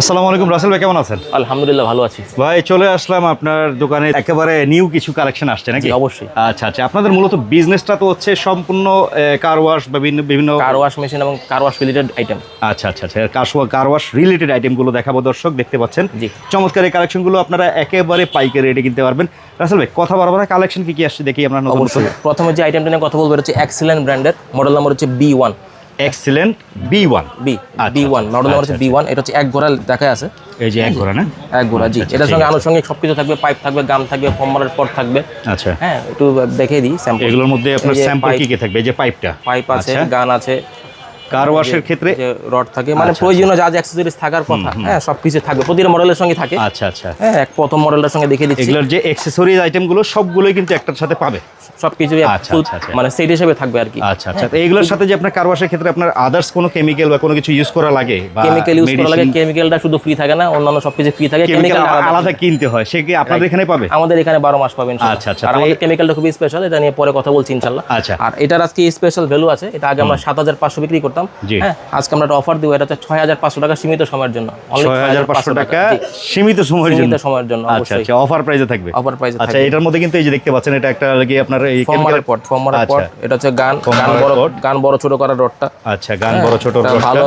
আসসালামু আলাইকুম রাসেল ভাই কেমন আছেন? আলহামদুলিল্লাহ ভালো আছি। ভাই চলে আসলাম আপনার দোকানে। একেবারে নিউ কিছু কালেকশন আসছে নাকি? অবশ্যই। আচ্ছা আচ্ছা আপনাদের মূলত বিজনেসটা তো হচ্ছে সম্পূর্ণ কার ওয়াশ বা বিভিন্ন বিভিন্ন কার ওয়াশ মেশিন এবং কার ওয়াশ রিলেটেড আইটেম আচ্ছা আচ্ছা আচ্ছা কার কার ওয়াশ রিলেটেড আইটেমগুলো দেখাবো দর্শক দেখতে পাচ্ছেন। জি। চমৎকার এই কালেকশনগুলো আপনারা একেবারে পাইকারি রেটে কিনতে পারবেন। রাসেল ভাই কথা বরাবর কালেকশন কি কি আসছে দেখি আমরা প্রথমে যে আইটেমটা নিয়ে কথা বলব হচ্ছে এক্সিলেন্ট ব্র্যান্ডের মডেল নাম্বার হচ্ছে B one excellent B one B আচ্ছা, বি ওয়ান মডেল নাম্বার আচ্ছা, হচ্ছে বি ওয়ান এটা হচ্ছে এক ঘোড়া দেখা আছে। এই যে এক ঘোড়া না? এক ঘোড়া জি। আচ্ছা, এটার সঙ্গে আনুষঙ্গিক সব কিছু থাকবে পাইপ থাকবে গাম থাকবে ফর্মারের পর থাকবে। আচ্ছা। হ্যাঁ একটু দেখিয়ে দিই স্যাম্পল এগুলোর মধ্যে আপনার স্যাম্পল কি কি থাকবে? এই যে পাইপটা। পাইপ আছে আচ্ছা। গান আছে। কার ওয়াশের ক্ষেত্রে? রড থাকে মানে আচ্ছা, প্রয়োজনীয় যা যা অ্যাক্সেসরিজ থাকার কথা হ্যাঁ সবকিছু থাকবে। প্রতিটা মডেলের সঙ্গে থাকে। আচ্ছা আচ্ছা। হ্যাঁ এক প্রথম মডেলটার সঙ্গে দেখিয়ে দিচ্ছি। এগুলোর যে অ্যাক্সেসরিজ আইটেমগুলো সবগুলোই কিন্তু একটার সাথে পাবে। সবকিছু আচ্ছা, আচ্ছা, আচ্ছা। মানে সেট হিসেবে থাকবে আর কি। আচ্ছা আচ্ছা। এইগুলোর সাথে যে আপনার কারওয়াশের ক্ষেত্রে আপনার আদার্স কোনো কেমিক্যাল বা কোনো কিছু ইউজ করা লাগে কেমিক্যাল ইউজ করা লাগে। কেমিক্যালটা শুধু ফ্রি থাকে না অন্যান্য সবকিছু ফ্রি থাকে। কেমিক্যাল আলাদা কিনতে হয়। সে কি আপনাদের এখানে পাবে? আমাদের এখানে বারো মাস পাবেন। আচ্ছা, আচ্ছা, আর আমাদের কেমিক্যালটা খুবই স্পেশাল এটা নিয়ে পরে কথা বলছি আচ্ছা। আর এটার আজকে স্পেশাল ভ্যালু আছে। এটা আগে আমরা সাত হাজার পাঁচশো বিক্রি করতাম হ্যাঁ আজকে আমরা একটা অফার দিব এটা হচ্ছে ছয় হাজার পাঁচশো টাকা সীমিত সময়ের জন্য। ছয় হাজার পাঁচশো টাকা সীমিত সময়ের জন্য। সময়ের জন্য আচ্ছা আচ্ছা অফার প্রাইসে থাকবে। অফার প্রাইসে আচ্ছা এটার মধ্যে কিন্তু এই যে দেখতে পাচ্ছেন এটা একটা লাগে আপনার এই ফর্মারের পট ফর্মারের আচ্ছা। পট এটা হচ্ছে গান গান বড়। গান বড় ছোট করার রডটা আচ্ছা গান বড় ছোট রডটা। ভালো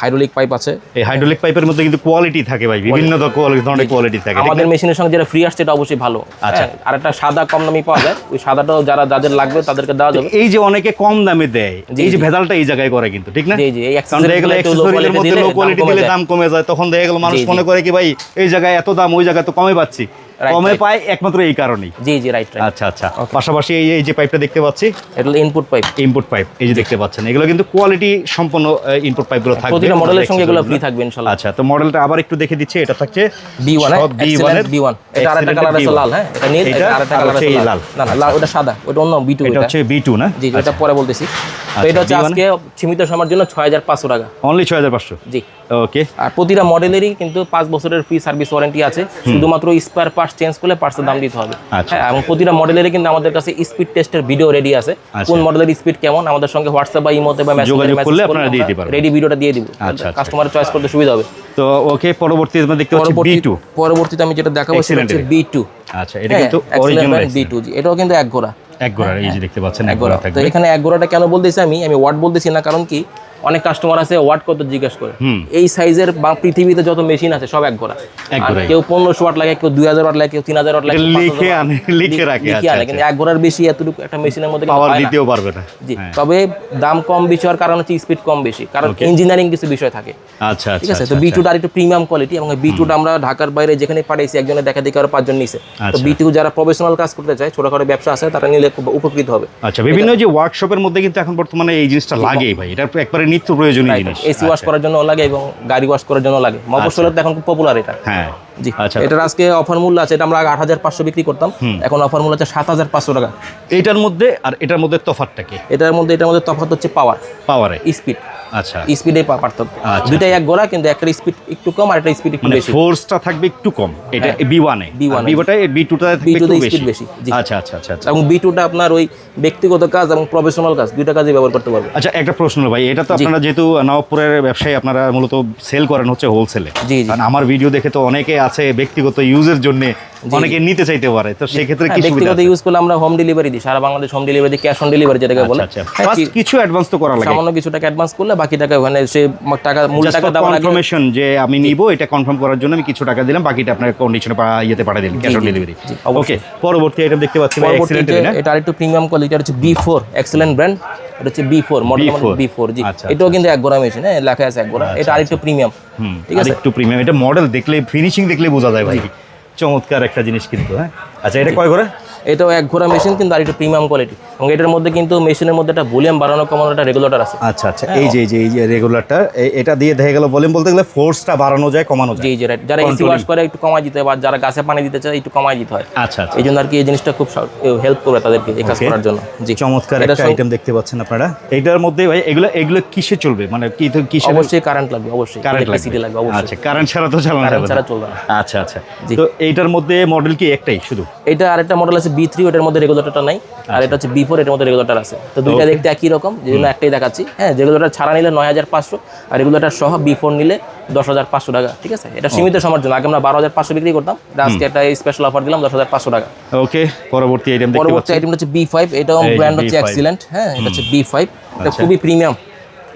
হাইড্রোলিক পাইপ আছে। এই হাইড্রোলিক পাইপের মধ্যে কিন্তু কোয়ালিটি থাকে ভাই বিভিন্ন ধরনের কোয়ালিটি থাকে আমাদের মেশিনের সঙ্গে যেটা ফ্রি আসছে এটা অবশ্যই ভালো। আচ্ছা। হ্যাঁ, আর একটা সাদা কম দামি পাওয়া যায় ওই সাদাটাও যারা যাদের লাগবে তাদেরকে দেওয়া যাবে। এই যে অনেকে কম দামে দেয় এই যে ভেজালটা এই জায়গায় করে কিন্তু। ঠিক না জি, জি, এই মধ্যে লো দাম কোয়ালিটি কমে দিলে যায়। দাম কমে যায় তখন দেখা গেলো মানুষ। মনে করে কি ভাই এই জায়গায় এত দাম ওই জায়গায় তো কমে পাচ্ছি কমে. পায় একমাত্র এই কারণেই। জি জি রাইট আচ্ছা আচ্ছা। পাশাপাশি এই যে পাইপটা দেখতে পাচ্ছি? এটা ইনপুট পাইপ ইনপুট পাইপ এই যে দেখতে পাচ্ছেন। এগুলো কিন্তু কোয়ালিটি সম্পন্ন ইনপুট পাইপগুলো থাকবে। প্রতিটা মডেলের সঙ্গে এগুলো ফ্রি থাকবে ইনশাল্লাহ। আচ্ছা তো মডেলটা আবার একটু দেখে দিচ্ছি। এটা থাকছে বি ওয়ান সব B1 এর। বি ওয়ান এটা আরেকটা কালার আছে লাল হ্যাঁ? এটা নীল এটা আরেকটা কালার আছে লাল। না না লাল ওটা সাদা ওটা অন্য এটা হচ্ছে না? জি এটা পরে বলতেছি। তো আচ্ছা, এটা হচ্ছে আজকে সীমিত সময়ের জন্য ছয় হাজার পাঁচশো টাকা। অনলি ছয় হাজার পাঁচশো? জি। ওকে আর প্রতিটা মডেলেরই কিন্তু পাঁচ বছরের ফ্রি সার্ভিস ওয়ারেন্টি আছে। শুধুমাত্র স্পেয়ার পার্টস চেঞ্জ করলে পার্টসের দাম দিতে হবে। আচ্ছা। হ্যাঁ এবং প্রতিটা মডেলেরই কিন্তু আমাদের কাছে স্পিড টেস্টের ভিডিও রেডি আছে। আচ্ছা। কোন মডেলের স্পিড কেমন আমাদের সঙ্গে হোয়াটসঅ্যাপ বা ইমোতে বা যোগাযোগ করলে আপনারা দিয়ে দিতে পারবেন। রেডি ভিডিওটা দিয়ে দিব। আচ্ছা, আচ্ছা। চয়েস করতে সুবিধা হবে। তো ওকে পরবর্তী আমরা দেখতে পাচ্ছি বি পরবর্তী টু পরবর্তীতে আমি যেটা দেখাবো সেটা হচ্ছে এর। বি টু আচ্ছা এটা কিন্তু অরিজিনাল বি টু জি এটাও কিন্তু এক ঘোড়া। এক গোড়া এই যে দেখতে পাচ্ছেন এক গোড়া ঘোড়া তো থাকবে। এখানে এক ঘোড়াটা কেন বলতেছি আমি? আমি ওয়াট বলতেছি না কারণ কি? অনেক কাস্টমার আছে ওয়াট কত জিজ্ঞেস করে। এই সাইজের বা পৃথিবীতে যত মেশিন আছে সব এক ঘোড়াই। কেউ পনেরোশো ওয়াট লাগে কেউ দুই হাজার ওয়াট লাগে কেউ তিন হাজার ওয়াট লাগে এটা কেউ 5000 লিখে আনে লিখে রাখে লিখে আচ্ছা আনে কিন্তু এক ঘোড়ার বেশি এতটুকু একটা মেশিনের মধ্যে পাওয়ার দিতেও পারবে না। জি হ্যাঁ। তবে দাম কম বেশি হওয়ার কারণ হচ্ছে স্পিড কম বেশি। কারণ ইঞ্জিনিয়ারিং কিছু বিষয় থাকে। আচ্ছা ঠিক আচ্ছা আছে? তো বি টুটা আর একটু প্রিমিয়াম কোয়ালিটি এবং বি টুটা আমরা ঢাকার বাইরে যেখানে পাঠাইছি একজনের দেখা দেখে আরও পাঁচজন নিছে। তো আচ্ছা। বি টু যারা প্রফেশনাল কাজ করতে চায় ছোটখাটো ব্যবসা আছে তারা নিলে খুব উপকৃত হবে। আচ্ছা বিভিন্ন যে ওয়ার্কশপের মধ্যে কিন্তু এখন বর্তমানে এই জিনিসটা লাগেই ভাই। এটা একবারে নিত্য প্রয়োজনীয় জিনিস। এসি ওয়াশ আচ্ছা। করার জন্য লাগে এবং গাড়ি ওয়াশ করার জন্য লাগে। মফসলে তো এখন খুব পপুলার এটা। হ্যাঁ। জি। আচ্ছা। এটার আজকে অফার মূল্য আছে এটা আমরা আট হাজার পাঁচশো বিক্রি করতাম। এখন অফার মূল্য আছে সাত হাজার পাঁচশো টাকা। এটার মধ্যে আর এটার মধ্যে তফাতটা কি? এটার মধ্যে এটার মধ্যে তফাত হচ্ছে পাওয়ার পাওয়ারে স্পিড আচ্ছা। স্পিডে পার্থক্য। আচ্ছা। দুইটাই এক গোড়া কিন্তু একটা স্পিড একটু কম আর একটা স্পিড একটু মানে বেশি। ফোর্সটা থাকবে একটু কম। এটা বি ওয়ানে B1 এ। বি ওয়াটা বি টুটা B2 একটু বেশি। বেশি, আচ্ছা আচ্ছা আচ্ছা আচ্ছা। এবং বি টুটা আপনার ওই ব্যক্তিগত কাজ এবং প্রফেশনাল কাজ দুইটা কাজে ব্যবহার করতে পারবে। আচ্ছা একটা প্রশ্ন ভাই এটা তো আপনারা যেহেতু নবপুরের ব্যবসায়ী আপনারা মূলত সেল করেন হচ্ছে হোলসেলে জি। আমার ভিডিও দেখে তো অনেকে আছে ব্যক্তিগত ইউজের জন্য অনেকে নিতে চাইতে পারে তো সেই ক্ষেত্রে হ্যাঁ, কি সুবিধা ব্যক্তিগত ইউজ করলে আমরা হোম ডেলিভারি দিই সারা বাংলাদেশ হোম ডেলিভারি দিই ক্যাশ অন ডেলিভারি যেটাকে বলে। আচ্ছা। আচ্ছা হ্যাঁ, কিছু অ্যাডভান্স তো করা লাগে। সামান্য কিছু টাকা অ্যাডভান্স করলে বাকি টাকা ওখানে সে টাকা মূল টাকা আগে কনফার্মেশন যে আমি নিব এটা কনফার্ম করার জন্য আমি কিছু টাকা দিলাম বাকিটা আপনার কন্ডিশনে ইয়েতে পাঠিয়ে দিলাম ক্যাশ অন ডেলিভারি ওকে পরবর্তী আইটেম দেখতে পাচ্ছি এক্সিলেন্ট এটা আরেকটু প্রিমিয়াম কোয়ালিটি হচ্ছে বি ফোর এক্সেলেন্ট ব্র্যান্ড এটা হচ্ছে B four model B4 B four জি। আচ্ছা, এটাও কিন্তু এক গোড়া মেশিন হ্যাঁ লেখা আছে এক গোড়া। এটা আরেকটু প্রিমিয়াম ঠিক। আছে? একটু প্রিমিয়াম এটা মডেল দেখলে ফিনিশিং দেখলে বোঝা যায় ভাই। চমৎকার একটা জিনিস কিন্তু হ্যাঁ? আচ্ছা এটা কয় করে এটাও এক ঘোড়া মেশিন কিন্তু আরেকটু প্রিমিয়াম কোয়ালিটি এবং এটার মধ্যে কিন্তু মেশিনের মধ্যে একটা ভলিউম বাড়ানো কমানো একটা রেগুলেটর আছে। আচ্ছা আচ্ছা। এই যে এই যে এই যে রেগুলারটা এটা দিয়ে দেখা গেল ভলিউম বলতে গেলে ফোর্সটা বাড়ানো যায় কমানো যায়। জি জি right। যারা এসি ওয়াশ করে একটু কমাই দিতে হয় বা যারা গাছে পানি দিতে চায় একটু কমাই দিতে হয়। আচ্ছা আচ্ছা। এই জন্য আর কি এই জিনিসটা খুব হেল্প করবে তাদেরকে এই কাজ করার জন্য। জি। চমৎকার একটা আইটেম দেখতে পাচ্ছেন আপনারা। এটার মধ্যে ভাই এগুলো এগুলো কিসে চলবে? মানে কি কিসে অবশ্যই কারেন্ট লাগবে অবশ্যই। কারেন্ট ইলেকট্রিসিটি লাগবে। অবশ্যই। আচ্ছা কারেন্ট ছাড়া তো চালানো কারেন্ট যাবে ছাড়া না চলবে না। আচ্ছা আচ্ছা। তো এইটার মধ্যে মডেল কি একটাই শুধু? এটা আরেকটা মডেল আছে বি থ্রি ওটার মধ্যে রেগুলেটরটা নাই আর এটা হচ্ছে বি ফোর এটার মধ্যে রেগুলেটর আছে। তো দুইটা দেখতে একই রকম যে জন্য একটাই দেখাচ্ছি। হ্যাঁ রেগুলেটর ছাড়া নিলে নয় হাজার পাঁচশো আর রেগুলেটর সহ বি ফোর নিলে দশ হাজার পাঁচশো টাকা ঠিক আছে? এটা সীমিত সময়ের জন্য। আগে আমরা বারো হাজার পাঁচশো বিক্রি করতাম আজকে একটা স্পেশাল অফার দিলাম দশ হাজার পাঁচশো টাকা। ওকে পরবর্তী আইটেম পরবর্তী আইটেমটা হচ্ছে বি ফাইভ এটাও ব্র্যান্ড হচ্ছে B5 এক্সিলেন্ট হ্যাঁ এটা হচ্ছে বি ফাইভ এটা আচ্ছা। খুবই প্রিমিয়াম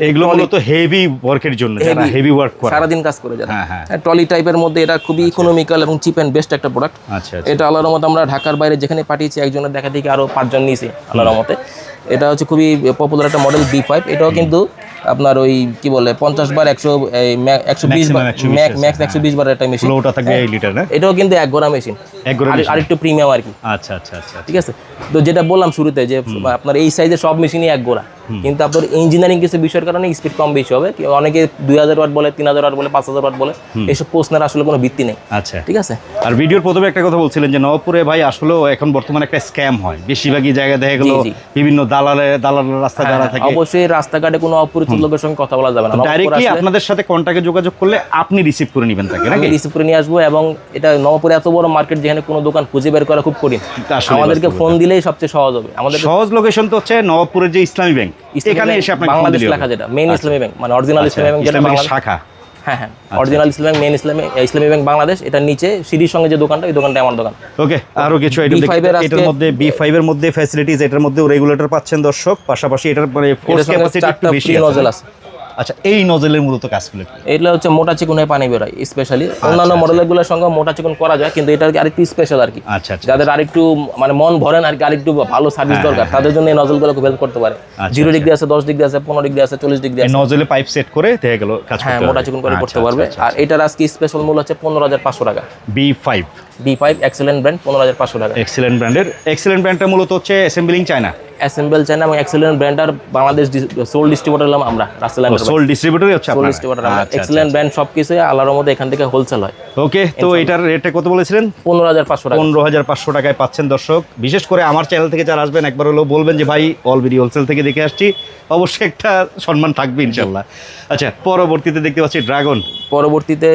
এগুলো মূলত হেভি ওয়ার্কের জন্য যারা হেভি ওয়ার্ক করে। সারাদিন কাজ করে যারা। হ্যাঁ, হ্যাঁ। ট্রলি টাইপের মধ্যে এটা খুবই ইকোনমিক্যাল এবং চিপ অ্যান্ড বেস্ট একটা প্রোডাক্ট আচ্ছা আচ্ছা। এটা আল্লাহর মতো আমরা ঢাকার বাইরে যেখানে পাঠিয়েছি একজনের দেখা দেখি আরও পাঁচজন নিয়েছি আল্লাহর মতে এটা হচ্ছে খুবই পপুলার একটা মডেল বি ফাইভ এটাও কিন্তু আপনার ওই কি বলে পঞ্চাশ বার একশো একশো বিশ বার Maximum 120 আছে, ম্যাক্স একশো বিশ বার একটা মেশিন ফ্লোটা থাকবে এই লিটার এটাও কিন্তু এক গোড়া মেশিন এক গোড়া machine। আরেকটু প্রিমিয়াম আর কি। আচ্ছা আচ্ছা আচ্ছা ঠিক আছে? তো যেটা বললাম শুরুতে যে আপনার এই সাইজের সব মেশিনই এক গোড়া। কিন্তু আপনার ইঞ্জিনিয়ারিং কিছু বিষয়ের কারণে স্পিড কম বেশি হবে। অনেকে দুই হাজার ওয়াট বলে তিন হাজার ওয়াট বলে পাঁচ হাজার ওয়াট বলে এইসব প্রশ্নের আসলে কোনো ভিত্তি নেই। আচ্ছা। ঠিক আছে? আর ভিডিওর প্রথমে একটা কথা বলছিলেন যে নবপুরে ভাই আসলে এখন বর্তমানে একটা স্ক্যাম হয়। বেশিরভাগই জায়গায় দেখা গেল বিভিন্ন দালালে দালাল রাস্তা যারা হ্যাঁ, থাকে। অবশ্যই রাস্তাঘাটে কোনো অপরিচিত লোকের সঙ্গে কথা বলা যাবে না। ডাইরেক্টলি আপনাদের সাথে কন্টাক্টে যোগাযোগ করলে আপনি রিসিভ করে নেবেন তাকে নাকি? রিসিভ করে নিয়ে আসব এবং এটা নবপুরে এত বড় মার্কেট যেখানে কোনো দোকান খুঁজে বের করা খুব কঠিন। আমাদেরকে ফোন দিলেই সবচেয়ে সহজ হবে। আমাদের সহজ লোকেশন তো হচ্ছে নবপুরের যে ইসলামী ব্যাংক এখানে এসে আপনাকে বাংলাদেশ লেখা যেটা মেইন ইসলামী ব্যাংক মানে অরিজিনাল আচ্ছা, ইসলামী ব্যাংক যেটা ইসলামী ব্যাংকের বাংলাদেশ শাখা। হ্যাঁ হ্যাঁ অরিজিনাল ইসলামী মেইন ইসলামী ইসলামী ব্যাংক বাংলাদেশ এটার নিচে সিডির সঙ্গে যে দোকানটা ওই দোকানটা আমার দোকান। ওকে আরও কিছু আইটেম এটার মধ্যে বি এর মধ্যে ফ্যাসিলিটিস এটার মধ্যে রেগুলেটর পাচ্ছেন দর্শক পাশাপাশি এটার মানে ফোর্স ক্যাপাসিটি একটু বেশি free nozzle আছে আছে। আচ্ছা এই নজলের মূলত কাজগুলো এটা হচ্ছে মোটা চিকন হয়ে পানি বেরোয় স্পেশালি অন্যান্য মডেলগুলোর সঙ্গে মোটা চিকন করা যায় কিন্তু এটা আরেকটু স্পেশাল আর কি। আচ্ছা আচ্ছা। যাদের আরেকটু মানে মন ভরেন আর কি আরেকটু ভালো সার্ভিস দরকার তাদের জন্য এই নজলগুলো খুব হেল্প করতে পারে। আচ্ছা, জিরো ডিগ্রি আছে দশ ডিগ্রি আছে পনেরো ডিগ্রি আছে চল্লিশ ডিগ্রি আছে। নজলে পাইপ সেট করে দেখা গেল হ্যাঁ মোটা চিকন করে করতে পারবে। আর এটার আজকে স্পেশাল মূল্য হচ্ছে পনেরো হাজার পাঁচশো টাকা। B five B five excellent brand পনেরো হাজার পাঁচশো টাকা। এক্সেলেন্ট ব্র্যান্ডের এক্সেলেন্ট ব্র্যান্ডটা মূলত হচ্ছে অ্যাসেম্বলিং চায়না অ্যাসেম্বল চাইনা এবং এক্সেলেন্ট ব্র্যান্ডার বাংলাদেশ সোল ডিস্ট্রিবিউটার হলাম আমরা রাসেল সোল ডিস্ট্রিবিউটরই হচ্ছে সোল ডিস্ট্রিবিউটার আমরা। এক্সেলেন্ট ব্র্যান্ড সব কিছু আল্লাহর মধ্যে এখান থেকে হোলসেল হয়। ওকে তো এটার রেটটা কত বলেছিলেন? পনেরো হাজার পাঁচশো টাকা। পনেরো হাজার পাঁচশো টাকায় পাচ্ছেন দর্শক। বিশেষ করে আমার চ্যানেল থেকে যারা আসবেন একবার হলেও বলবেন যে ভাই অল ভিডিও হোলসেল থেকে দেখে আসছি। অবশ্যই একটা সম্মান থাকবে ইনশাল্লাহ আচ্ছা পরবর্তীতে দেখতে পাচ্ছি ড্রাগন পরবর্তীতে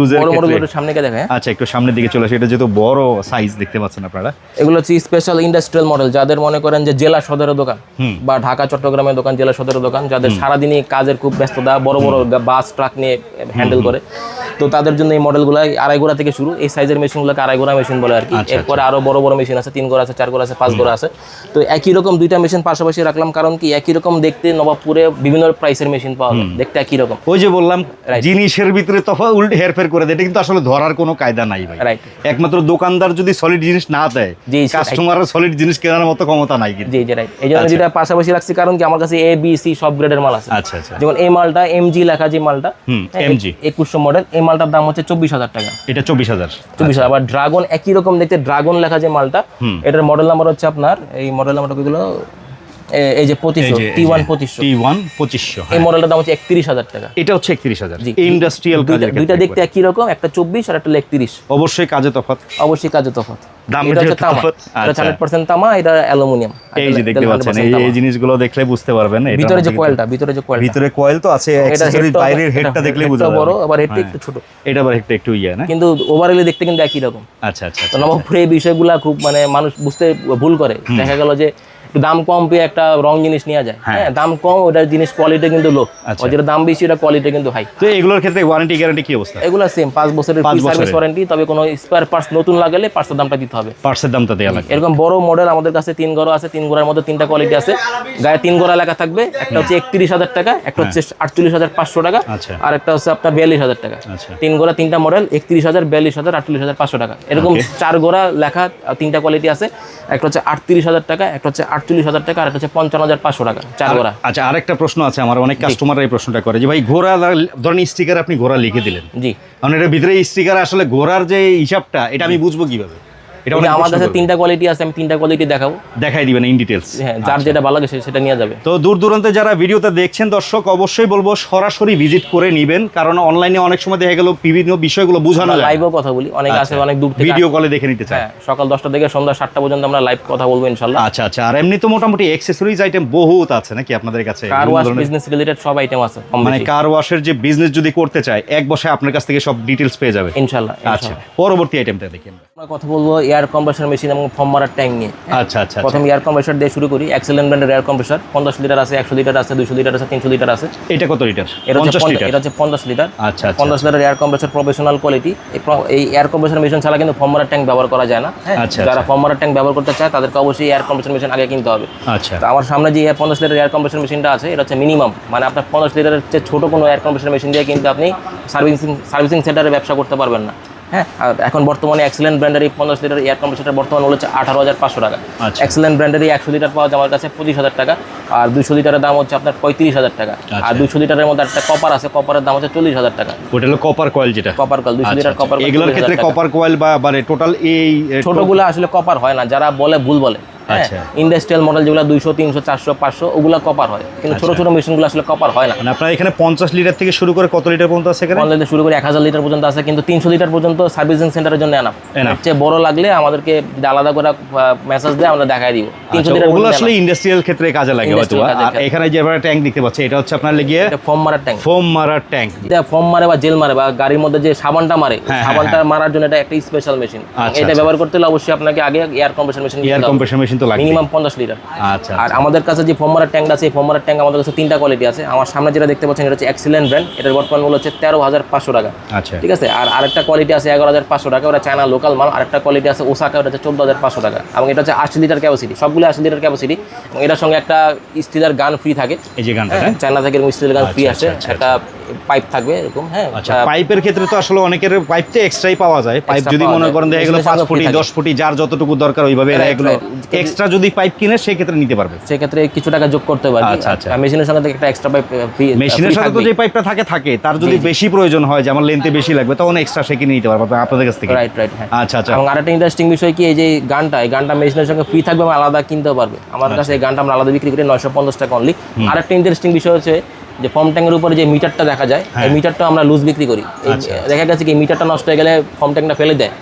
use বড় ক্ষেত্রে। সামনে কে দেখে হ্যাঁ? আচ্ছা একটু সামনের দিকে চলে আসে। এটা যেহেতু বড় সাইজ দেখতে পাচ্ছেন আপনারা। এগুলো হচ্ছে স্পেশাল ইন্ডাস্ট্রিয়াল মডেল যাদের মনে করেন যে জেলা সদরের দোকান বা ঢাকা চট্টগ্রামের দোকান জেলা সদরের দোকান যাদের সারাদিনই কাজের খুব ব্যস্ততা বড় বড় বাস ট্রাক নিয়ে হ্যান্ডেল করে। তো তাদের জন্য এই মডেলগুলো আড়াই গোড়া থেকে শুরু। এই সাইজের মেশিনগুলোকে আড়াই গোড়া মেশিন বলে আর কি। আচ্ছা, এরপরে আরও বড় বড় মেশিন আছে তিন গোড়া আছে চার গোড়া আছে পাঁচ গোড়া আছে। তো একই রকম দুইটা মেশিন পাশাপাশি রাখলাম। কারণ কি একই রকম দেখতে নবাবপুরে বিভিন্ন প্রাইসের মেশিন পাওয়া যায়। দেখতে একই রকম। ওই যে বললাম জিনিসের ভিতরে তফা উল্টে হেরফের করে দেয়। এটা কিন্তু আসলে ধরার কোনো কায়দা নাই ভাই। রাইট একমাত্র দোকানদার যদি সলিড জিনিস না দেয়। কাস্টমারের সলিড জিনিস কেনার মতো ক্ষমতা নাই কিন্তু জি জি রাইট এই জন্য যেটা পাশাপাশি রাখছি কারণ কি? আমার কাছে এ বি সি সব গ্রেডের মাল আছে। আচ্ছা আচ্ছা। যেমন এই মালটা এমজি লেখা যে মালটা হ্যাঁ, একুশশো মডেল এই মালটার দাম হচ্ছে চব্বিশ হাজার টাকা। এটা চব্বিশ হাজার। চব্বিশ হাজার। আবার ড্রাগন একই রকম দেখতে ড্রাগন লেখা যে মালটা। এটার মডেল নাম্বার হচ্ছে আপনার এই মডেল নাম্বারটা গুলো এই যে পঁচিশশো টি ওয়ান পঁচিশশো টি ওয়ান পঁচিশশো। এই মডেলটার দাম হচ্ছে একত্রিশ হাজার টাকা। এটা হচ্ছে একত্রিশ হাজার। ইন্ডাস্ট্রিয়াল দুইটা দেখতে একই রকম একটা চব্বিশ আর একটা একত্রিশ। অবশ্যই কাজে তফাৎ। অবশ্যই কাজে এটা আচ্ছা। ভিতরে যে কয়েলটা ভিতরে যে ভিতরে কয়েল তো আছে এটা বাইরের হেডটা দেখলে বুঝতে বড় আবার হেডটা হ্যাঁ। একটু ছোট। এটা আবার একটা একটু ইয়ে না? কিন্তু ওভারঅলে দেখতে কিন্তু একই রকম। আচ্ছা আচ্ছা তো আচ্ছা। নবাবপুরে এই বিষয়গুলো খুব মানে মানুষ বুঝতে ভুল করে। দেখা গেল যে একটু দাম কম পেয়ে একটা রং জিনিস নেওয়া যায়। হ্যাঁ। দাম কম ওটার জিনিস কোয়ালিটি কিন্তু লো আচ্ছা। আর যেটা দাম বেশি ওটা কোয়ালিটি কিন্তু হাই তো এগুলোর ক্ষেত্রে ওয়ারেন্টি গ্যারান্টি কি অবস্থা? এগুলো সেম পাঁচ বছরের সার্ভিস ওয়ারেন্টি তবে কোনো স্পেয়ার পার্টস নতুন লাগালে পার্টসের দামটা দিতে হবে। পার্সের দামটা দেওয়া লাগবে। এরকম বড় মডেল আমাদের কাছে তিন গড় আছে তিন গড়ার মধ্যে তিনটা কোয়ালিটি আছে। গায়ে তিন গড়া লেখা থাকবে একটা হচ্ছে একত্রিশ হাজার টাকা একটা হচ্ছে আটচল্লিশ হাজার পাঁচশো টাকা আচ্ছা। আর একটা হচ্ছে আপনার বিয়াল্লিশ হাজার টাকা। আচ্ছা। তিন গোড়া তিনটা মডেল একত্রিশ হাজার বিয়াল্লিশ হাজার আটচল্লিশ হাজার পাঁচশো টাকা। এরকম চার গোড়া লেখা তিনটা কোয়ালিটি আছে একটা হচ্ছে আটত্রিশ হাজার টাকা একটা হচ্ছে আটচল্লিশ হাজার টাকা আর একটা হচ্ছে পঞ্চান্ন হাজার পাঁচশো টাকা চার ঘোড়া আচ্ছা আরেকটা প্রশ্ন আছে আমার অনেক কাস্টমার এই প্রশ্নটা করে যে ভাই ঘোড়া ধরেন স্টিকার আপনি ঘোড়া লিখে দিলেন। জি। কারণ এটার ভিতরে স্টিকার আসলে ঘোড়ার যে হিসাবটা এটা আমি বুঝব কীভাবে? এটা আমার কাছে তিনটা কোয়ালিটি আছে আমি তিনটা কোয়ালিটি দেখাবো। দেখাই দিবেন ইন ডিটেলস হ্যাঁ যার যেটা ভালো লাগে সেটা নিয়ে যাবে। তো দূর দূরান্তে যারা ভিডিওতে দেখছেন দর্শক অবশ্যই বলব সরাসরি ভিজিট করে নিবেন কারণ অনলাইনে অনেক সময় দেখা গেল বিভিন্ন বিষয়গুলো বোঝানো যায়। লাইভও কথা বলি। অনেক আছে অনেক দূর থেকে ভিডিও কলে দেখে নিতে চায়। হ্যাঁ সকাল দশটা থেকে সন্ধ্যা সাতটা পর্যন্ত আমরা লাইভ কথা বলব ইনশাল্লাহ। আচ্ছা আচ্ছা। আর এমনি তো মোটামুটি অ্যাক্সেসরিজ আইটেম বহুত আছে নাকি আপনাদের কাছে? কার ওয়াশ বিজনেস রিলেটেড সব আইটেম আছে মানে কার ওয়াশের যে বিজনেস যদি করতে চায় এক বসে আপনার কাছ থেকে সব ডিটেলস পেয়ে যাবে। ইনশাল্লাহ আচ্ছা। পরবর্তী আইটেমটা দেখেন আমরা। কথা বলব এয়ার এয়ার কম্প্রেসর মেশিন এবং ফর্ম মারার ট্যাঙ্ক নিয়ে। হ্যাঁ? আচ্ছা আচ্ছা আচ্ছা। প্রথম এয়ার কম্প্রেসর দিয়ে শুরু করি। এক্সেলেন্ট ব্র্যান্ডের এয়ার কম্প্রেসর পঞ্চাশ লিটার আছে একশো লিটার আছে দুশো লিটার আছে তিনশো লিটার আছে। এটা কত লিটার এটা হচ্ছে এটা হচ্ছে পঞ্চাশ লিটার আচ্ছা আচ্ছা। পঞ্চাশ litre air compressor professional quality এই এয়ার কম্প্রেসর মেশিন ছাড়া কিন্তু ফর্ম মারার ট্যাঙ্ক ব্যবহার করা যায় না। হ্যাঁ আচ্ছা, যারা ফর্ম মারার ট্যাঙ্ক ব্যবহার করতে চায় তাদেরকে অবশ্যই এয়ার কম্প্রেসর মেশিন আগে কিনতে হবে। আচ্ছা। আমার সামনে যে পঞ্চাশ লিটার এয়ার কম্প্রেসর মেশিনটা আছে এটা হচ্ছে মিনিমাম মানে আপনার পঞ্চাশ লিটারের চেয়ে ছোটো কোনো এয়ার কম্প্রেসর মেশিন দিয়ে কিন্তু আপনি সার্ভিসিং সার্ভিসিং সেন্টারে ব্যবসা করতে পারবেন না। হ্যাঁ আর এখন বর্তমানে এক্সেলেন্ট ব্র্যান্ডের এই পঞ্চাশ লিটার এয়ার কম্প্রেসারটা বর্তমান হচ্ছে আঠারো হাজার পাঁচশো টাকা আচ্ছা। এক্সেলেন্ট ব্র্যান্ডের এই একশো লিটার পাওয়া যায় আমার কাছে পঁচিশ হাজার টাকা আর দুশো লিটারের দাম হচ্ছে আপনার পঁয়ত্রিশ হাজার টাকা আর আচ্ছা। দুশো লিটারের মধ্যে একটা কপার আছে কপারের দাম হচ্ছে চল্লিশ হাজার টাকা ওটা হলো কপার কয়েল যেটা কপার কয়েল দুশো লিটার আচ্ছা। কপার এগুলোর ক্ষেত্রে কপার কয়েল বা মানে টোটাল এই ছোটগুলো আসলে কপার হয় না যারা বলে ভুল বলে। ইন্ডাস্ট্রিয়াল মডেল যেগুলো দুইশো তিনশো চারশো পাঁচশো ওগুলো কপার হয়। কিন্তু ছোট ছোট মেশিনগুলো আসলে কপার হয় না। মানে আপনার এখানে পঞ্চাশ লিটার থেকে শুরু করে কত লিটার পর্যন্ত আছে এখানে? অনলাইনে শুরু করে এক হাজার লিটার পর্যন্ত আছে কিন্তু তিনশো লিটার পর্যন্ত সার্ভিসিং সেন্টারের জন্য Enough। চেয়ে বড় লাগলে আমাদেরকে আলাদা করে মেসেজ দেয় আমরা দেখাই দিব। তিনশো আচ্ছা, লিটার ওগুলো আসলে ইন্ডাস্ট্রিয়াল ক্ষেত্রে কাজে লাগে হয়তো। আর এখানে যে ট্যাঙ্ক দেখতে পাচ্ছি এটা হচ্ছে আপনার লেগে ফর্ম মারার ট্যাঙ্ক ফোম মারার ট্যাঙ্ক এটা ফর্ম মারে বা জেল মারে বা গাড়ির মধ্যে যে সাবানটা মারে হ্যাঁ, সাবানটা মারার জন্য এটা একটা স্পেশাল মেশিন আচ্ছা, এটা আচ্ছা। ব্যবহার করতে হলে অবশ্যই আপনাকে আগে air compressor machine air compression machine তো লাগবে। মিনিমাম পঞ্চাশ লিটার আচ্ছা আর আমাদের কাছে যে ফর্মারের ট্যাঙ্ক আছে এই ফর্মারের ট্যাঙ্ক আমাদের কাছে তিনটা কোয়ালিটি আছে। আমার সামনে যেটা দেখতে পাচ্ছেন এটা হচ্ছে এক্সিলেন্ট ব্র্যান্ড এটার বর্তমান মূল্য হচ্ছে তেরো হাজার পাঁচশো টাকা। আচ্ছা। ঠিক আছে? আর আরেকটা কোয়ালিটি আছে এগারো হাজার পাঁচশো টাকা ওটা চায়না লোকাল মাল। আরেকটা কোয়ালিটি আছে ওসাকা ওটা হচ্ছে চোদ্দ হাজার পাঁচশো টাকা। এবং এটা হচ্ছে আশি লিটার ক্যাপাসিটি সবগুলো আশি লিটার ক্যাপাসিটি এবং এটার সঙ্গে একটা স্টিলার গান ফ্রি থাকে। এই যে গানটা হ্যাঁ? হ্যাঁ? চায়না থেকে এরকম স্টিলের গান ফ্রি আচ্ছা, আসে। আচ্ছা, একটা পাইপ থাকবে এরকম হ্যাঁ। আচ্ছা পাইপের ক্ষেত্রে তো আসলে অনেকের পাইপ তো এক্সট্রাই পাওয়া যায়। পাইপ যদি মনে করেন দেখা গেলো পাঁচ ফুটি। দশ ফুটি যার যতটুকু দরকার ওইভাবে এগুলো এক্সট্রা যদি পাইপ কিনে সেক্ষেত্রে নিতে পারবে। সেক্ষেত্রে কিছু টাকা যোগ করতে পারি আচ্ছা, আচ্ছা। মেশিনের থেকে একটা এক্সট্রা পাইপ মেশিনের সাথে তো যে পাইপটা থাকে থাকে। তার যদি বেশি প্রয়োজন হয় যে আমার লেন্থে বেশি লাগবে তখন এক্সট্রা সে কিনে নিতে পারবে আপনাদের কাছ থেকে। রাইট রাইট হ্যাঁ। আচ্ছা আচ্ছা। এবং আরেকটা ইন্টারেস্টিং বিষয় কি এই যে গানটা এই গানটা মেশিনের সঙ্গে ফ্রি থাকবে আমরা আলাদা কিনতে পারবে। আমার কাছে এই গানটা আমরা আলাদা বিক্রি করি নয়শো পঞ্চাশ টাকা অনলি আরেকটা ইন্টারেস্টিং বিষয় হচ্ছে যে ফর্ম ট্যাঙ্কের উপরে যে মিটারটা দেখা যায় এই মিটারটা আমরা লুজ বিক্রি করি। দেখা গেছে কি মিটারটা নষ্ট হয়ে গেলে ফর্ম ট্যাঙ্কটা ফেলে দেয়।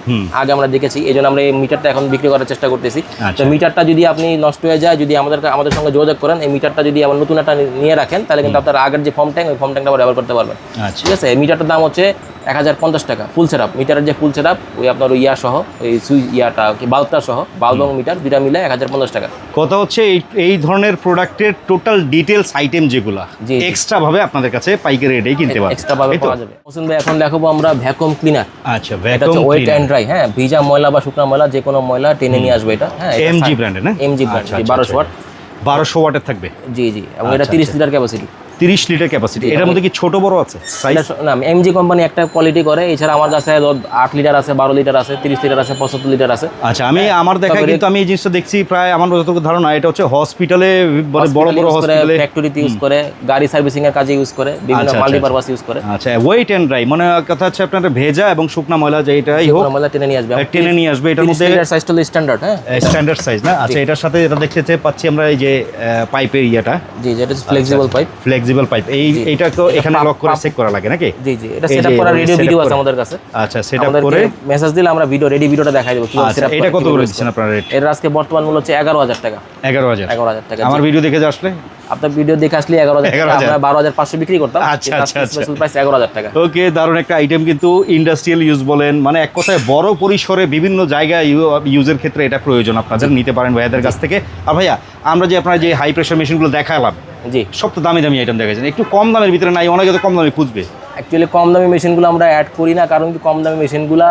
আগে আমরা দেখেছি এই জন্য আমরা এই মিটারটা এখন বিক্রি করার চেষ্টা করতেছি। আচ্ছা। তো মিটারটা যদি আপনি নষ্ট হয়ে যায় যদি আমাদের আমাদের সঙ্গে যোগাযোগ করেন এই মিটারটা যদি আবার নতুন একটা নিয়ে রাখেন তাহলে কিন্তু আপনার আগের যে ফর্ম ট্যাঙ্ক ওই ফর্ম ট্যাঙ্কটা আবার ব্যবহার করতে পারবেন। আচ্ছা। ঠিক আছে? এই মিটারটার দাম হচ্ছে এক হাজার পঞ্চাশ টাকা ফুল সেটআপ মিটারের যে ফুল সেটআপ ওই আপনার ওই ইয়া সহ ওই সুই ইয়াটা কি বাল্বটা সহ বাল্ব এবং মিটার দুইটা মিলে এক হাজার পঞ্চাশ টাকা। কথা হচ্ছে এই এই ধরনের প্রোডাক্টের টোটাল ডিটেলস আইটেম যেগুলো। এক্সট্রা ভাবে আপনাদের কাছে পাইকারি রেটেই কিনতে পারবে এক্সট্রা ভাবে পাওয়া যাবে। হোসেন ভাই এখন দেখাবো আমরা ভ্যাকুয়াম ক্লিনার আচ্ছা ভ্যাকুয়াম ওয়েট অ্যান্ড ড্রাই হ্যাঁ ভিজা ময়লা বা শুকনা ময়লা যে কোনো ময়লা টেনে নিয়ে আসবে এটা। হ্যাঁ এমজি ব্র্যান্ডের না? এমজি ব্র্যান্ড আচ্ছা, আচ্ছা, বারোশো ওয়াট। বারোশো ওয়াটের থাকবে? জি জি এবং এটা আচ্ছা, তিরিশ লিটার ক্যাপাসিটি তিরিশ লিটার ক্যাপাসিটি এটার মধ্যে কি ছোট বড় আছে? সাইজ না এমজি কোম্পানি একটা কোয়ালিটি করে। এছাড়া আমার কাছে আট লিটার আছে বারো লিটার আছে তিরিশ লিটার আছে পঁচাত্তর লিটার আছে। আচ্ছা আমি আমার দেখা কিন্তু আমি এই জিনিসটা দেখছি প্রায় আমার যতটুকু ধারণা এটা হচ্ছে হসপিটালে বড় বড় হসপিটালে ফ্যাক্টরিতে ইউজ করে গাড়ি সার্ভিসিং এর কাজে ইউজ করে বিভিন্ন আচ্ছা, আচ্ছা, মাল্টিপারপাস ইউজ করে। আচ্ছা ওয়েট অ্যান্ড ড্রাই মানে কথা হচ্ছে আপনার ভেজা এবং শুকনা ময়লা যে যেটাই হোক শুকনো ময়লা টেনে নিয়ে আসবে। টেনে নিয়ে আসবে এটার মধ্যে সাইজটা স্ট্যান্ডার্ড হ্যাঁ। স্ট্যান্ডার্ড সাইজ না? আচ্ছা এটার সাথে এটা দেখতে পাচ্ছি আমরা এই যে পাইপের ইয়াটা। জি যেটা ফ্লেক্সিবল পাইপ ফ্লেক্সিবল পাইপ এই এইটা তো এখানে লক করে চেক করা লাগে নাকি? জি জি। এটা সেটআপ করা রেডিও ভিডিও আছে আমাদের কাছে। আচ্ছা সেটা আমাদেরকে করে মেসেজ দিলে আমরা ভিডিও রেডি ভিডিওটা দেখাই দেবো। কীভাবে আচ্ছা সেটআপ এটা কত করে দিচ্ছেন আপনার রেট এর আজকে বর্তমান মূল্য হচ্ছে এগারো হাজার টাকা। এগারো হাজার। এগারো হাজার টাকা। আমার ভিডিও দেখে যে আসলে? আপনার ভিডিও দেখে আসলে এগারো হাজার টাকা। 11,000 আমরা বারো হাজার পাঁচশো বিক্রি করতাম। আচ্ছা, আচ্ছা। স্পেশাল প্রাইস এগারো হাজার টাকা। ওকে দারুণ একটা আইটেম কিন্তু ইন্ডাস্ট্রিয়াল ইউজ বলেন মানে এক কথায় বড় পরিসরে বিভিন্ন জায়গায় ইউজের ক্ষেত্রে এটা প্রয়োজন আপনাদের নিতে পারেন ভাইয়াদের কাছ থেকে। আর ভাইয়া আমরা যে আপনার যে হাই প্রেশার মেশিনগুলো দেখালাম জি। সব তো দামি দামি আইটেম দেখা যায় একটু কম দামের ভিতরে নাই অনেকে তো কম দামে খুঁজবে। অ্যাকচুয়ালি কম দামি মেশিনগুলো আমরা অ্যাড করি না কারণ কি কম দামি মেশিনগুলো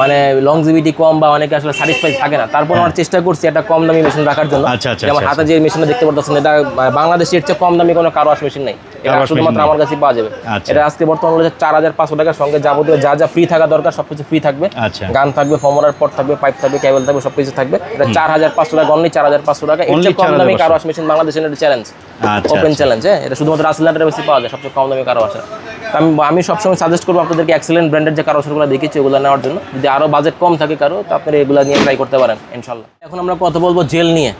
মানে লংজিভিটি কম বা অনেকে আসলে স্যাটিসফাই থাকে না। তারপর আমরা চেষ্টা করছি একটা কম দামি মেশিন রাখার জন্য। আচ্ছা, আচ্ছা, যেমন আচ্ছা, হাতে যে মেশিনটা দেখতে পাচ্ছেন এটা বাংলাদেশের চেয়ে কম দামি কোনো কারও মেশিন নেই। এটা শুধুমাত্র আমার কাছে পাওয়া যাবে। আচ্ছা। এটা আজকে বর্তমান হচ্ছে চার হাজার পাঁচশো টাকার সঙ্গে যাবতীয় যা যা ফ্রি থাকা দরকার সবকিছু ফ্রি থাকবে। আচ্ছা। গান থাকবে ফর্মুলার পট থাকবে পাইপ থাকবে কেবল থাকবে সবকিছু থাকবে। এটা চার হাজার পাঁচশো টাকা অনলি চার হাজার পাঁচশো টাকা। চেয়ে কম দামি 4,500 কারওয়াশ মেশিন বাংলাদেশের এটা চ্যালেঞ্জ আচ্ছা, ওপেন আচ্ছা। চ্যালেঞ্জ হ্যাঁ? এটা শুধুমাত্র রাসেলাটের বেশি পাওয়া যায় সবচেয়ে কম দামি কারও আসা। আমি আমি সবসময় সাজেস্ট করব আপনাদেরকে এক্সেলেন্ট ব্র্যান্ডের যে কারও গুলো দেখেছি ওগুলো নেওয়ার জন্য। যদি আরও বাজেট কম থাকে কারও তো আপনারা এগুলো নিয়ে ট্রাই করতে পারেন ইনশাল্লাহ এখন আমরা কথা বলব জেল নিয়ে।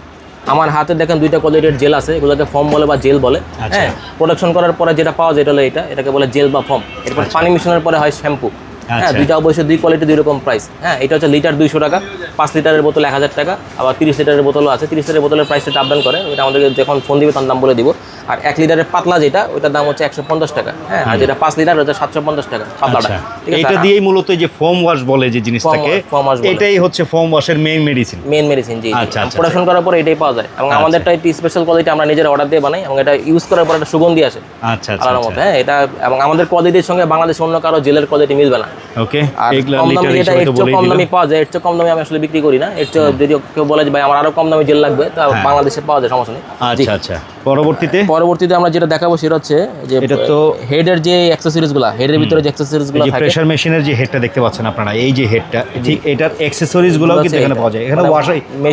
আমার হাতে দেখেন দুইটা কোয়ালিটির জেল আছে এগুলোকে ফর্ম বলে বা জেল বলে। আচ্ছা। হ্যাঁ প্রোডাকশন করার পরে যেটা পাওয়া যায় এটা হলো এটা এটাকে বলে জেল বা ফর্ম এরপর পানি মিশনের পরে হয় শ্যাম্পু হ্যাঁ আচ্ছা। দুইটা অবশ্যই দুই কোয়ালিটি দুই রকম প্রাইস হ্যাঁ এটা হচ্ছে লিটার দুইশো টাকা পাঁচ লিটারের বোতল এক হাজার টাকা আবার তিরিশ লিটারের বোতলও আছে। তিরিশ লিটারের বোতলের প্রাইসটা আপ ডাউন করে এটা আমাদেরকে যখন ফোন দিবে তার দাম বলে দিব। আর এক লিটারের পাতলা যেটা ওইটার দাম হচ্ছে একশো পঞ্চাশ টাকা। হ্যাঁ। আর যেটা পাঁচ লিটার ওটা সাতশো পঞ্চাশ টাকা পাতলাটা। আচ্ছা। এটা দিয়েই মূলত যে ফোম ওয়াশ বলে যে জিনিসটাকে wash বলে। এটাই হচ্ছে ফোম ওয়াশের মেইন মেডিসিন মেন মেডিসিন জি আচ্ছা, আচ্ছা, অপারেশন করার পর এটাই পাওয়া যায়। এবং আমাদেরটা একটি স্পেশাল কোয়ালিটি আমরা নিজের অর্ডার দিয়ে বানাই এবং এটা ইউজ করার পর একটা সুগন্ধি আসে। আচ্ছা আচ্ছা আলাদা মতো হ্যাঁ এটা এবং আমাদের কোয়ালিটির সঙ্গে বাংলাদেশ অন্য কারও জেলের কোয়ালিটি মিলবে না। ওকে আর কম দামি চেয়ে বলেই কম দামি পাওয়া যায় একটু কম দামি আমি আসলে বিক্রি করি না। একটু যদি কেউ বলে যে ভাই আমার আরও কম দামি জেল লাগবে তা হ্যাঁ। বাংলাদেশে পাওয়া যায় সমস্যা নেই। আচ্ছা আচ্ছা। পরবর্তীতে? পরবর্তীতে আমরা যেটা দেখাবো সেটা হচ্ছে যে এটা তো- হেডের যে অ্যাক্সেসরিজগুলা হেডের ভিতরে যে অ্যাক্সেসরিজ এই গুলো যে থাকে প্রেসার মেশিনের যে হেডটা দেখতে পাচ্ছেন আপনারা এই যে হেডটা ঠিক এটার অ্যাকসেসরিজ গুলোও কিন্তু এখানে পাওয়া যায়। এখানে ওয়াশ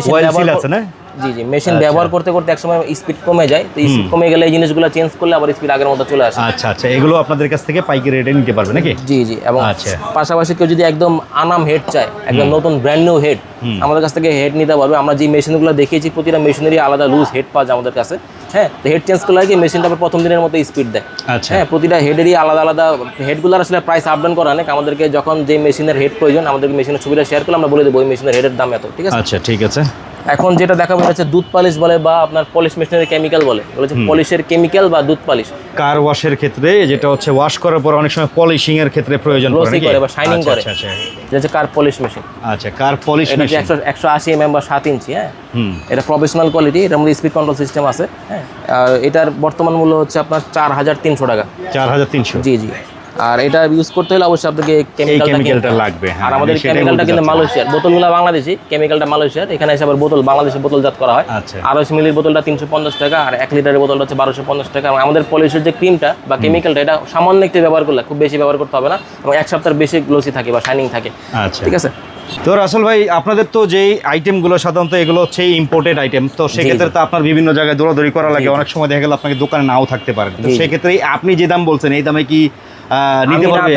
ওয়েল ব্যবহার সিল আছে না? জি জি মেশিন আচ্ছা। ব্যবহার করতে করতে একসময় স্পিড কমে যায় তো স্পিড কমে গেলে এই জিনিসগুলো চেঞ্জ করলে আবার স্পিড আগের মতো চলে আসে। আচ্ছা আচ্ছা এগুলো আপনাদের কাছ থেকে পাইকারি রেটে নিতে পারবে নাকি? জি জি এবং আচ্ছা। পাশাপাশি কেউ যদি একদম আনাম হেড চায় একদম নতুন ব্র্যান্ড নিউ হেড আমাদের কাছ থেকে হেড নিতে পারবে। আমরা যে মেশিনগুলো দেখিয়েছি প্রতিটা মেশিনেরই আলাদা লুজ হেড পাওয়া যায় আমাদের কাছে। হ্যাঁ হেড চেঞ্জ করলে আর কি মেশিনটা প্রথম দিনের মতো স্পিড দেয়। আচ্ছা। হ্যাঁ প্রতিটা হেডেরই আলাদা আলাদা হেডগুলোর আসলে প্রাইস আপ ডাউন করা অনেক। আমাদেরকে যখন যে মেশিনের হেড প্রয়োজন আমাদের মেশিনের ছবিটা শেয়ার করলে আমরা বলে দেবো ওই মেশিনের হেডের দাম এত ঠিক আছে? আচ্ছা ঠিক আছে। এখন যেটা দেখাবো এটা হচ্ছে দুধ পালিশ বলে বা আপনার পলিশ মেশিনের কেমিক্যাল বলে। হচ্ছে পলিশের কেমিক্যাল বা দুধ পালিশ। কার ওয়াশের ক্ষেত্রে যেটা হচ্ছে ওয়াশ করার পর অনেক সময় পলিশিং এর ক্ষেত্রে প্রয়োজন পড়ে করে বা shining আচ্ছা, করে। আচ্ছা আচ্ছা। এটা হচ্ছে কার পলিশ মেশিন আচ্ছা কার পলিশ মেশিন একশো একশো আশি এম বা সাত ইঞ্চি হ্যাঁ? এটা প্রফেশনাল কোয়ালিটি এটার মধ্যে স্পিড কন্ট্রোল সিস্টেম আছে হ্যাঁ? আর এটার বর্তমান মূল্য হচ্ছে আপনার চার হাজার তিনশো টাকা। চার হাজার তিনশো। জি জি। আর এটা ইউজ করতে হলে অবশ্যই আপনাকে কেমিক্যালটা লাগবে হ্যাঁ আর আমাদের কেমিক্যালটা কিন্তু মালয়েশিয়ার বোতলগুলো বাংলাদেশি কেমিক্যালটা মালয়েশিয়ার। এখানে এসে আবার বোতল বাংলাদেশে বোতলজাত করা হয়। আচ্ছা। আড়াইশো মিলির বোতলটা তিনশো পঞ্চাশ টাকা আর এক লিটারের বোতলটা হচ্ছে বারোশো পঞ্চাশ টাকা। এবং আমাদের পলিশের যে ক্রিমটা বা কেমিক্যালটা এটা সামান্য একটু ব্যবহার করলে খুব বেশি ব্যবহার করতে হবে না। এবং এক সপ্তাহের বেশি গ্লোসি থাকে বা শাইনিং থাকে। আচ্ছা। ঠিক আছে? তো রাসেল ভাই আপনাদের তো যেই আইটেমগুলো সাধারণত এগুলো হচ্ছে ইম্পোর্টেড আইটেম তো সেক্ষেত্রে তো আপনার বিভিন্ন জায়গায় দৌড়াদৌড়ি করা লাগে। অনেক সময় দেখা গেল আপনাকে দোকানে নাও থাকতে পারে। তো। সেক্ষেত্রে আপনি যে দাম বলছেন এই দামে কি নিতে পারবে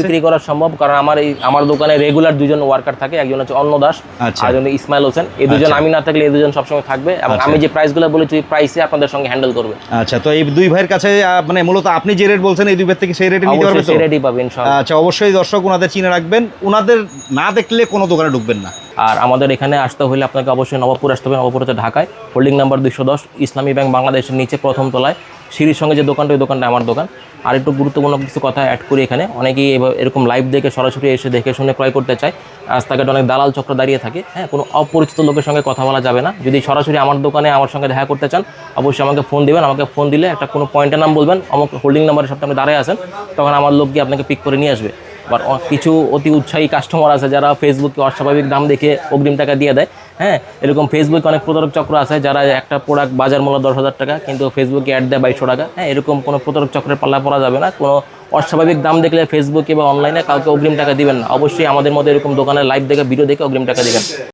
বিক্রি করা সম্ভব কারণ আমার এই আমার দোকানে রেগুলার দুজন ওয়ার্কার থাকে একজন হচ্ছে অন্ন দাস আচ্ছা। আর একজন ইসমাইল হোসেন। এই দুজন আচ্ছা। আমি না থাকলে এই দুজন সবসময় থাকবে এবং আচ্ছা। আমি যে প্রাইসগুলো বলেছি ওই প্রাইসে আপনাদের সঙ্গে হ্যান্ডেল করবে। আচ্ছা তো এই দুই ভাইয়ের কাছে মানে মূলত আপনি যে রেট বলছেন এই দুই ভাই থেকে সেই রেটে নিতে পারবে তো? সে রেডি পাবে ইনশাআল্লাহ। আচ্ছা অবশ্যই দর্শক ওনাদের চিনে রাখবেন। ওনাদের না দেখলে কোনো দোকানে ঢুকবেন না। আর আমাদের এখানে আসতে হলে আপনাকে অবশ্যই নবপুর আসতে হবে নবপুর হচ্ছে ঢাকায়। হোল্ডিং নাম্বার দুইশো দশ ইসলামী ব্যাংক বাংলাদেশের নিচে প্রথম তলায়। সিঁড়ির সঙ্গে যে দোকানটা ওই দোকানটা আমার দোকান। আর একটু গুরুত্বপূর্ণ কিছু কথা অ্যাড করি এখানে। অনেকেই এরকম লাইভ দেখে সরাসরি এসে দেখে শুনে ক্রয় করতে চায়। রাস্তাঘাটে অনেক দালাল চক্র দাঁড়িয়ে থাকে। হ্যাঁ কোনো অপরিচিত লোকের সঙ্গে কথা বলা যাবে না। যদি সরাসরি আমার দোকানে আমার সঙ্গে দেখা করতে চান, অবশ্যই আমাকে ফোন দিবেন, আমাকে ফোন দিলে একটা কোনো পয়েন্টের নাম বলবেন, আমাকে হোল্ডিং নাম্বারের সাথে আপনি দাঁড়ায় আসেন তখন আমার লোক গিয়ে আপনাকে পিক করে নিয়ে আসবে। অ- কিছু অতি উৎসাহী কাস্টমার আছে যারা ফেসবুকে অস্বাভাবিক দাম দেখে অগ্রিম টাকা দিয়ে দেয়। হ্যাঁ এরকম ফেসবুকে অনেক প্রতারক চক্র আছে যারা একটা প্রোডাক্ট বাজার মূল্য দশ হাজার টাকা, কিন্তু ফেসবুকে অ্যাড দেয় বাইশশো টাকা। হ্যাঁ এরকম কোনো প্রতারক চক্রের পাল্লা পড়া যাবে না। কোনো অস্বাভাবিক দাম দেখলে ফেসবুকে বা অনলাইনে কাউকে অগ্রিম টাকা দিবেন না। অবশ্যই আমাদের মধ্যে এরকম দোকানে লাইভ দেখে ভিডিও দেখে অগ্রিম টাকা দিবেন।